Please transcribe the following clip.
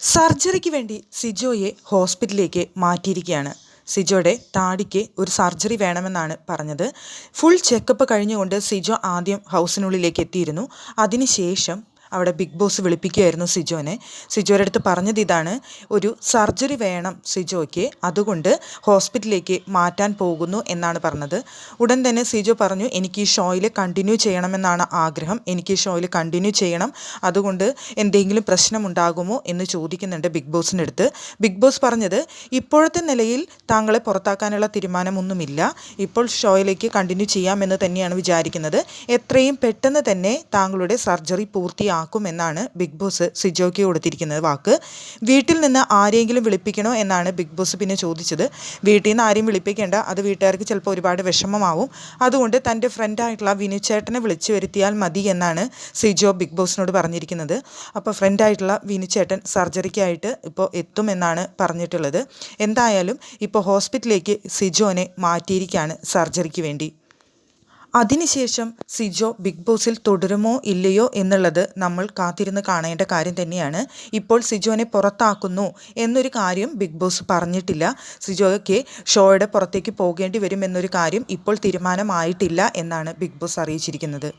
സർജറിക്ക് വേണ്ടി സിജോയെ ഹോസ്പിറ്റലിലേക്ക് മാറ്റിയിരിക്കുകയാണ്. സിജോയുടെ താടിക്ക് ഒരു സർജറി വേണമെന്നാണ് പറഞ്ഞത്. ഫുൾ ചെക്കപ്പ് കഴിഞ്ഞുകൊണ്ട് സിജോ ആദ്യം ഹൗസിനുള്ളിലേക്ക് എത്തിയിരുന്നു. അതിനുശേഷം അവിടെ ബിഗ് ബോസ് വിളിപ്പിക്കുകയായിരുന്നു സിജോനെ. സിജോയുടെ അടുത്ത് പറഞ്ഞത് ഇതാണ് ഒരു സർജറി വേണം സിജോയ്ക്ക് അതുകൊണ്ട് ഹോസ്പിറ്റലിലേക്ക് മാറ്റാൻ പോകുന്നു എന്നാണ് പറഞ്ഞത്. ഉടൻ തന്നെ സിജോ പറഞ്ഞു എനിക്ക് ഈ ഷോയിൽ കണ്ടിന്യൂ ചെയ്യണമെന്നാണ് ആഗ്രഹം. എനിക്ക് ഈ ഷോയിൽ കണ്ടിന്യൂ ചെയ്യണം. അതുകൊണ്ട് എന്തെങ്കിലും പ്രശ്നമുണ്ടാകുമോ എന്ന് ചോദിക്കുന്നുണ്ട് ബിഗ് ബോസിന്റെ അടുത്ത്. ബിഗ് ബോസ് പറഞ്ഞത് ഇപ്പോഴത്തെ നിലയിൽ താങ്കളെ പുറത്താക്കാനുള്ള തീരുമാനമൊന്നുമില്ല. ഇപ്പോൾ ഷോയിലേക്ക് കണ്ടിന്യൂ ചെയ്യാമെന്ന് തന്നെയാണ് വിചാരിക്കുന്നത്. എത്രയും പെട്ടെന്ന് തന്നെ താങ്കളുടെ സർജറി പൂർത്തിയാക്കും ആക്കുമെന്നാണ് ബിഗ് ബോസ് സിജോയ്ക്ക് കൊടുത്തിരിക്കുന്നത് വാക്ക്. വീട്ടിൽ നിന്ന് ആരെങ്കിലും വിളിപ്പിക്കണോ എന്നാണ് ബിഗ് ബോസ് പിന്നെ ചോദിച്ചത്. വീട്ടിൽ നിന്ന് ആരെയും വിളിപ്പിക്കേണ്ട. അത് വീട്ടുകാർക്ക് ചിലപ്പോൾ ഒരുപാട് വിഷമമാവും. അതുകൊണ്ട് തന്റെ ഫ്രണ്ടായിട്ടുള്ള വിനുചേട്ടനെ വിളിച്ചു വരുത്തിയാൽ മതി എന്നാണ് സിജോ ബിഗ് ബോസിനോട് പറഞ്ഞിരിക്കുന്നത്. അപ്പോൾ ഫ്രണ്ടായിട്ടുള്ള വിനുചേട്ടൻ സർജറിക്കായിട്ട് ഇപ്പോൾ എത്തുമെന്നാണ് പറഞ്ഞിട്ടുള്ളത്. എന്തായാലും ഇപ്പോൾ ഹോസ്പിറ്റലിലേക്ക് സിജോനെ മാറ്റിയിരിക്കുകയാണ് സർജറിക്ക് വേണ്ടി. അതിനുശേഷം സിജോ ബിഗ് ബോസിൽ തുടരുമോ ഇല്ലയോ എന്നുള്ളത് നമ്മൾ കാത്തിരുന്ന് കാണേണ്ട കാര്യം തന്നെയാണ്. ഇപ്പോൾ സിജോനെ പുറത്താക്കുന്നു എന്നൊരു കാര്യം ബിഗ് ബോസ് പറഞ്ഞിട്ടില്ല. സിജോയ്ക്ക് ഷോയുടെ പുറത്തേക്ക് പോകേണ്ടി വരും എന്നൊരു കാര്യം ഇപ്പോൾ തീരുമാനമായിട്ടില്ല എന്നാണ് ബിഗ് ബോസ് അറിയിച്ചിരിക്കുന്നത്.